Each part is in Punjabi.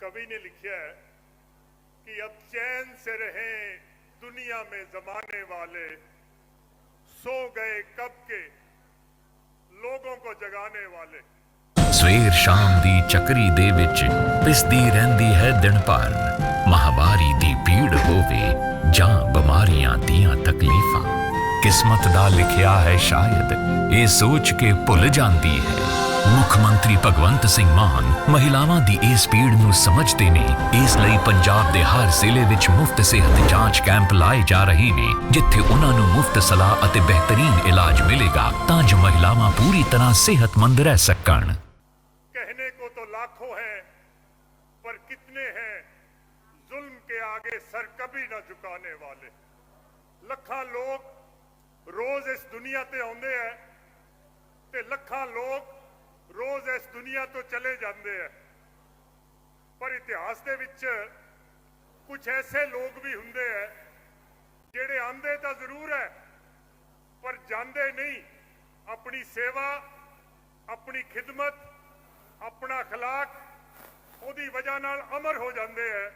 कवि ने लिखा है कि अब चैन से रहें दुनिया में जमाने वाले सो गए कब के लोगों को जगाने वाले ਸਵੇਰ ਸ਼ਾਮ ਦੀ ਚੱਕਰੀ ਦੇ ਵਿੱਚ ਪਿਸਦੀ ਰਹਿੰਦੀ ਹੈ ਦਿਨ ਭਰ ਮਹਾਵਾਰੀ ਦੀ ਭੀੜ ਹੋਵੇ ਜਾਂ ਬਿਮਾਰੀਆਂ ਦੀਆਂ ਤਕਲੀਫਾਂ ਕਿਸਮਤ ਦਾ ਲਿਖਿਆ ਹੈ ਸ਼ਾਇਦ ਇਹ ਸੋਚ ਕੇ ਭੁੱਲ ਜਾਂਦੀ ਹੈ ਮੁੱਖ ਮੰਤਰੀ ਭਗਵੰਤ ਸਿੰਘ ਮਾਨ ਮਹਿਲਾਵਾਂ ਦੀ ਇਸ ਪੀੜ ਨੂੰ ਸਮਝਦੇ ਨੇ। ਇਸ ਲਈ ਪੰਜਾਬ ਦੇ ਹਰ ਜ਼ਿਲ੍ਹੇ ਵਿੱਚ ਮੁਫਤ ਸਿਹਤ ਜਾਂਚ ਕੈਂਪ ਲਾਏ ਜਾ ਰਹੇ ਨੇ, ਜਿੱਥੇ ਉਹਨਾਂ ਨੂੰ ਮੁਫਤ ਸਲਾਹ ਅਤੇ ਬਿਹਤਰੀਨ ਇਲਾਜ ਮਿਲੇਗਾ ਤਾਂ ਜੋ ਮਹਿਲਾਵਾਂ ਪੂਰੀ ਤਰ੍ਹਾਂ ਸਿਹਤਮੰਦ ਰਹਿ ਸਕਣ। ਆਗੇ ਸਰ ਕਭੀ ਲੱਖਾਂ ਲੋਕ ਰੋਜ਼ ਇਸ ਦੁਨੀਆ ਤੇ ਆਉਂਦੇ ਐ ਤੇ ਲੱਖਾਂ ਲੋਕ ਰੋਜ਼ ਇਸ ਦੁਨੀਆ ਤੋਂ ਚਲੇ ਜਾਂਦੇ ਐ ਪਰ ਇਤਿਹਾਸ ਦੇ ਵਿੱਚ ਕੁਝ ਐਸੇ ਲੋਕ ਵੀ ਹੁੰਦੇ ਐ ਜਿਹੜੇ ਆਂਦੇ ਤਾਂ ਜ਼ਰੂਰ ਐ ਪਰ ਜਾਂਦੇ ਨਹੀਂ ਆਪਣੀ ਸੇਵਾ ਆਪਣੀ ਖਿਦਮਤ ਆਪਣਾ اخلاق ਉਹਦੀ ਵਜ੍ਹਾ ਨਾਲ ਅਮਰ ਹੋ ਜਾਂਦੇ ਐ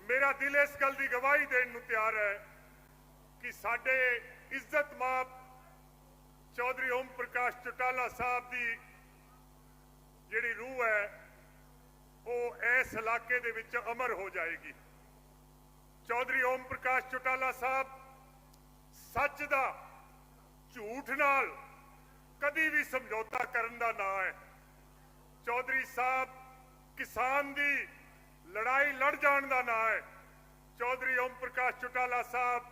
ਮੇਰਾ ਦਿਲ ਇਸ ਗੱਲ ਦੀ ਗਵਾਹੀ ਦੇਣ ਨੂੰ ਤਿਆਰ ਹੈ ਕਿ ਸਾਡੇ ਇੱਜ਼ਤ ਮਾਪ ਚੌਧਰੀ ਓਮ ਪ੍ਰਕਾਸ਼ ਚਟਾਲਾ ਸਾਹਿਬ ਦੀ ਜਿਹੜੀ ਰੂਹ ਹੈ, ਉਹ ਇਸ ਇਲਾਕੇ ਦੇ ਵਿੱਚ ਅਮਰ ਹੋ ਜਾਏਗੀ। ਚੌਧਰੀ ਓਮ ਪ੍ਰਕਾਸ਼ ਚਟਾਲਾ ਸਾਹਿਬ ਸੱਚ ਦਾ ਝੂਠ ਨਾਲ ਕਦੀ ਵੀ ਸਮਝੌਤਾ ਕਰਨ ਦਾ ਨਾਂ ਹੈ। ਚੌਧਰੀ ਸਾਹਿਬ ਕਿਸਾਨ ਦੀ ਲੜਾਈ ਲੜ ਜਾਣ ਦਾ ਨਾਂ ਹੈ। ਚੌਧਰੀ ਓਮ ਪ੍ਰਕਾਸ਼ ਚੁਟਾਲਾ ਸਾਹਿਬ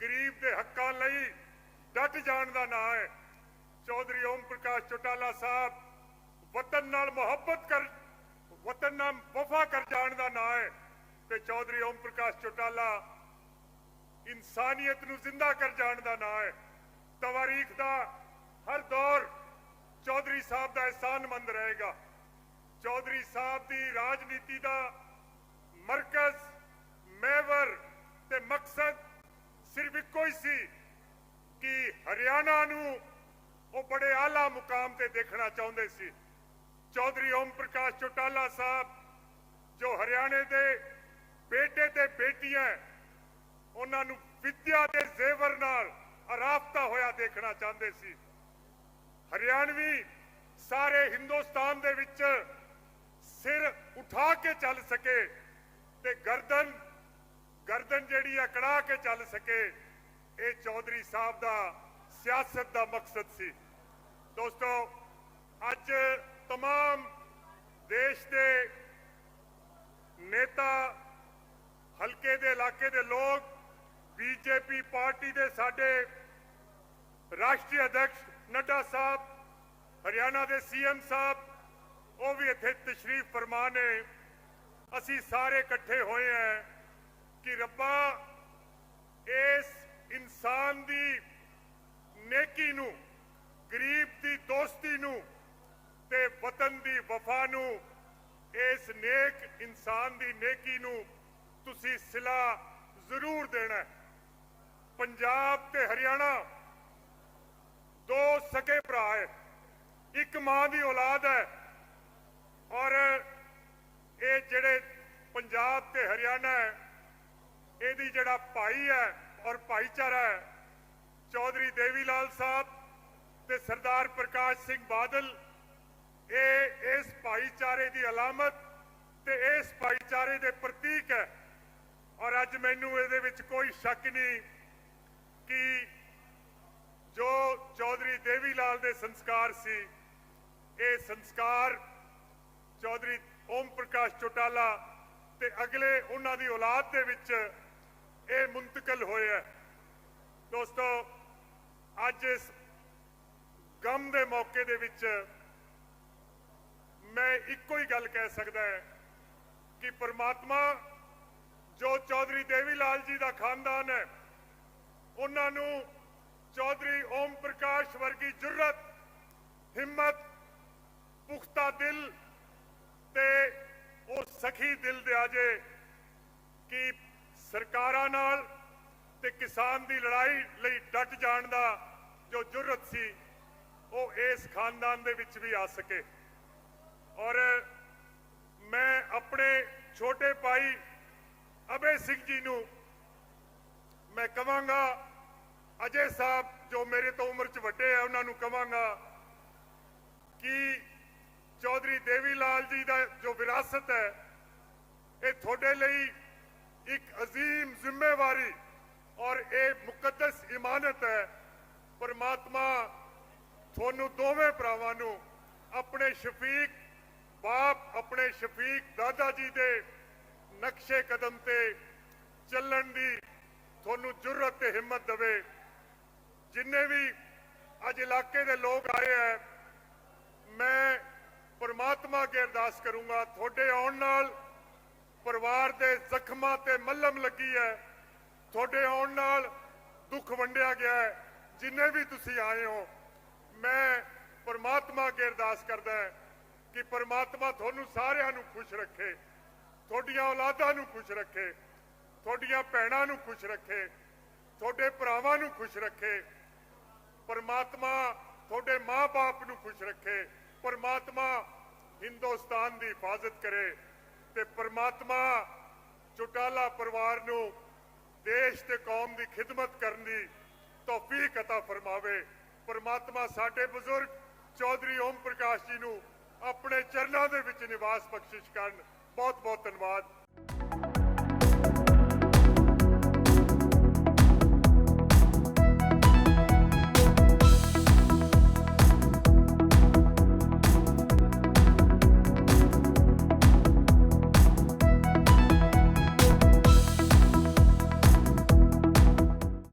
ਗਰੀਬ ਦੇ ਹੱਕਾਂ ਲਈ ਡਟ ਜਾਣ ਦਾ ਨਾਂ ਹੈ। ਚੌਧਰੀ ਓਮ ਪ੍ਰਕਾਸ਼ ਚੋਟਾਲਾ ਸਾਹਿਬ ਵਤਨ ਨਾਲ ਮੁਹੱਬਤ ਕਰ, ਵਤਨ ਨਾਲ ਵਫਾ ਕਰ ਜਾਣ ਦਾ ਨਾਂ ਹੈ ਤੇ ਚੌਧਰੀ ਓਮ ਪ੍ਰਕਾਸ਼ ਚੁਟਾਲਾ ਇਨਸਾਨੀਅਤ ਨੂੰ ਜ਼ਿੰਦਾ ਕਰ ਜਾਣ ਦਾ ਨਾਂ ਹੈ। ਤਵਾਰੀਖ ਦਾ ਹਰ ਦੌਰ ਚੌਧਰੀ ਸਾਹਿਬ ਦਾ ਅਹਿਸਾਨਮੰਦ ਰਹੇਗਾ। ਚੌਧਰੀ ਸਾਹਿਬ ਦੀ ਰਾਜਨੀਤੀ ਦਾ ਮਰਕਜ਼, ਮੇਵਰ ਤੇ ਮਕਸਦ ਸਿਰਫ ਇੱਕੋ ਹੀ ਸੀ ਕਿ ਹਰਿਆਣਾ ਨੂੰ ਉਹ ਬੜੇ ਆਲਾ ਮੁਕਾਮ ਤੇ ਦੇਖਣਾ ਚਾਹੁੰਦੇ ਸੀ। ਚੌਧਰੀ ਓਮ ਪ੍ਰਕਾਸ਼ ਚੋਟਾਲਾ ਸਾਹਿਬ, ਜੋ ਹਰਿਆਣੇ ਦੇ ਬੇਟੇ ਤੇ ਬੇਟੀਆਂ, ਉਹਨਾਂ ਨੂੰ ਵਿਦਿਆ ਦੇ ਜ਼ੇਵਰ ਨਾਲ ਅਰਾਫਤਾ ਹੋਇਆ ਦੇਖਣਾ ਚਾਹੁੰਦੇ ਸੀ। ਹਰਿਆਣਵੀ ਸਾਰੇ ਹਿੰਦੁਸਤਾਨ ਦੇ ਵਿੱਚ ਸਿਰ ਉਠਾ ਕੇ ਚੱਲ ਸਕੇ ਤੇ ਗਰਦਨ ਗਰਦਨ ਜਿਹੜੀ ਅਕੜਾ ਕੇ ਚੱਲ ਸਕੇ। ਇਹ ਚੌਧਰੀ ਸਾਹਿਬ ਦਾ ਸਿਆਸਤ ਦਾ ਮਕਸਦ ਸੀ ਦੋਸਤੋ ਅੱਜ तमाम ਦੇਸ਼ ਦੇ ਨੇਤਾ ਹਲਕੇ ਦੇ ਇਲਾਕੇ ਦੇ ਲੋਕ ਬੀਜੇਪੀ ਪਾਰਟੀ ਦੇ ਸਾਡੇ ਰਾਸ਼ਟਰੀ ਅਧਿਕਸ਼ ਨੱਡਾ ਸਾਹਿਬ ਹਰਿਆਣਾ ਦੇ ਸੀਐਮ ਸਾਹਿਬ ਉਹ ਵੀ ਇੱਥੇ ਤਸ਼ਰੀਫ ਫਰਮਾ ਨੇ ਅਸੀਂ ਸਾਰੇ ਇਕੱਠੇ ਹੋਏ ਹਾਂ ਕਿ ਰੱਬਾ ਇਸ ਇਨਸਾਨ ਦੀ ਨੇਕੀ ਨੂੰ, ਗਰੀਬ ਦੀ ਦੋਸਤੀ ਨੂੰ ਤੇ ਵਤਨ ਦੀ ਵਫਾ ਨੂੰ, ਇਸ ਨੇਕ ਇਨਸਾਨ ਦੀ ਨੇਕੀ ਨੂੰ ਤੁਸੀਂ ਸਿਲਾ ਜ਼ਰੂਰ ਦੇਣਾ ਪੰਜਾਬ ਤੇ ਹਰਿਆਣਾ ਦੋ ਸਕੇ ਭਰਾ ਹੈ। ਇੱਕ ਮਾਂ ਦੀ ਔਲਾਦ ਹੈ ਔਰ ਇਹ ਜਿਹੜੇ ਪੰਜਾਬ ਤੇ ਹਰਿਆਣਾ ਹੈ, ਇਹਦੀ ਜਿਹੜਾ ਭਾਈ ਹੈ ਔਰ ਭਾਈਚਾਰਾ ਹੈ। ਚੌਧਰੀ ਦੇਵੀ ਲਾਲ ਸਾਹਿਬ ਤੇ ਸਰਦਾਰ ਪ੍ਰਕਾਸ਼ ਸਿੰਘ ਬਾਦਲ, ਇਹ ਇਸ ਭਾਈਚਾਰੇ ਦੀ ਅਲਾਮਤ ਤੇ ਇਸ ਭਾਈਚਾਰੇ ਦੇ ਪ੍ਰਤੀਕ ਹੈ। ਔਰ ਅੱਜ ਮੈਨੂੰ ਇਹਦੇ ਵਿੱਚ ਕੋਈ ਸ਼ੱਕ ਨਹੀਂ ਕਿ ਜੋ ਚੌਧਰੀ ਦੇਵੀ ਲਾਲ ਦੇ ਸੰਸਕਾਰ ਸੀ, ਇਹ ਸੰਸਕਾਰ ਚੌਧਰੀ ਓਮ ਪ੍ਰਕਾਸ਼ ਚੋਟਾਲਾ ਤੇ ਅਗਲੇ ਉਹਨਾਂ ਦੀ ਔਲਾਦ ਦੇ ਵਿੱਚ ਇਹ ਮੁੰਤਕਲ ਹੋਇਆ ਦੋਸਤੋ, ਅੱਜ ਇਸ ਗਮ ਦੇ ਮੌਕੇ ਦੇ ਵਿੱਚ ਮੈਂ ਇੱਕੋ ਹੀ ਗੱਲ ਕਹਿ ਸਕਦਾ ਹਾਂ ਕਿ ਪ੍ਰਮਾਤਮਾ, ਜੋ ਚੌਧਰੀ ਦੇਵੀ ਲਾਲ ਜੀ ਦਾ ਖਾਨਦਾਨ ਹੈ, ਉਹਨਾਂ ਨੂੰ ਚੌਧਰੀ ਓਮ ਪ੍ਰਕਾਸ਼ ਵਰਗੀ ਜੁਰਤ ਹਿੰਮਤ, ਪੁਖਤਾ ਦਿਲ ਤੇ ਉਹ ਸਖੀ ਦਿਲ ਦੇ ਆਜੇ ਕਿ ਸਰਕਾਰਾਂ ਨਾਲ ਤੇ ਕਿਸਾਨ ਦੀ ਲੜਾਈ ਲਈ ਡਟ ਜਾਣ ਦਾ ਜੋ ਜੁਰਤ ਸੀ, ਉਹ ਇਸ ਖਾਨਦਾਨ ਦੇ ਵਿੱਚ ਵੀ ਆ ਸਕੇ। ਔਰ ਮੈਂ ਆਪਣੇ ਛੋਟੇ ਭਾਈ ਅਬੇ ਸਿੰਘ ਜੀ ਨੂੰ ਮੈਂ ਕਵਾਂਗਾ, ਅਜੇ ਸਾਹਿਬ ਜੋ ਮੇਰੇ ਤੋਂ ਉਮਰ 'ਚ ਵੱਡੇ ਆ, ਉਹਨਾਂ ਨੂੰ ਕਵਾਂਗਾ ਕਿ ਚੌਧਰੀ ਦੇਵੀ ਲਾਲ ਜੀ ਦਾ ਜੋ ਵਿਰਾਸਤ ਹੈ, ਇਹ ਤੁਹਾਡੇ ਲਈ ਇੱਕ ਅਜ਼ੀਮ ਜ਼ਿੰਮੇਵਾਰੀ ਔਰ ਇਹ ਮੁਕੱਦਸ ਇਮਾਨਤ ਹੈ ਪਰਮਾਤਮਾ ਤੁਹਾਨੂੰ ਦੋਵੇਂ ਭਰਾਵਾਂ ਨੂੰ ਆਪਣੇ ਸ਼ਫੀਕ ਬਾਪ ਆਪਣੇ ਸ਼ਫੀਕ ਦਾਦਾ ਜੀ ਦੇ ਨਕਸ਼ੇ ਕਦਮ ਤੇ ਚੱਲਣ ਦੀ ਤੁਹਾਨੂੰ ਜੁਰਤ ਤੇ ਹਿੰਮਤ ਦੇਵੇ ਜਿੰਨੇ ਵੀ ਅੱਜ ਇਲਾਕੇ ਦੇ ਲੋਕ ਆਏ ਹੈ ਮੈਂ ਪਰਮਾਤਮਾ ਅੱਗੇ ਅਰਦਾਸ ਕਰੂੰਗਾ ਤੁਹਾਡੇ ਆਉਣ ਨਾਲ ਪਰਿਵਾਰ ਦੇ ਜ਼ਖਮਾਂ ਤੇ ਮੱਲਮ ਲੱਗੀ ਹੈ। ਤੁਹਾਡੇ ਆਉਣ ਨਾਲ ਦੁੱਖ ਵੰਡਿਆ ਗਿਆ ਹੈ। ਜਿੰਨੇ ਵੀ ਤੁਸੀਂ ਆਏ ਹੋ, ਮੈਂ ਪਰਮਾਤਮਾ ਅੱਗੇ ਅਰਦਾਸ ਕਰਦਾ ਕਿ ਪਰਮਾਤਮਾ ਤੁਹਾਨੂੰ ਸਾਰਿਆਂ ਨੂੰ ਖੁਸ਼ ਰੱਖੇ, ਤੁਹਾਡੀਆਂ ਔਲਾਦਾਂ ਨੂੰ ਖੁਸ਼ ਰੱਖੇ, ਤੁਹਾਡੀਆਂ ਭੈਣਾਂ ਨੂੰ ਖੁਸ਼ ਰੱਖੇ, ਤੁਹਾਡੇ ਭਰਾਵਾਂ ਨੂੰ ਖੁਸ਼ ਰੱਖੇ। ਪਰਮਾਤਮਾ ਤੁਹਾਡੇ ਮਾਂ-ਬਾਪ ਨੂੰ ਖੁਸ਼ ਰੱਖੇ। ਪਰਮਾਤਮਾ ਹਿੰਦੁਸਤਾਨ ਦੀ ਹਿਫਾਜ਼ਤ ਕਰੇ। ਤੇ ਪਰਮਾਤਮਾ ਚੁਟਾਲਾ ਪਰਿਵਾਰ ਨੂੰ ਦੇਸ਼ ਤੇ ਕੌਮ ਦੀ ਖਿਦਮਤ ਕਰਨ ਦੀ ਤੌਫੀਕ عطا ਫਰਮਾਵੇ ਪਰਮਾਤਮਾ ਸਾਡੇ ਬਜ਼ੁਰਗ ਚੌਧਰੀ ਓਮ ਪ੍ਰਕਾਸ਼ ਜੀ ਨੂੰ ਆਪਣੇ ਚਰਨਾਂ ਦੇ ਵਿੱਚ ਨਿਵਾਸ ਬਖਸ਼ਿਸ਼ ਕਰਨ ਬਹੁਤ ਬਹੁਤ ਧੰਨਵਾਦ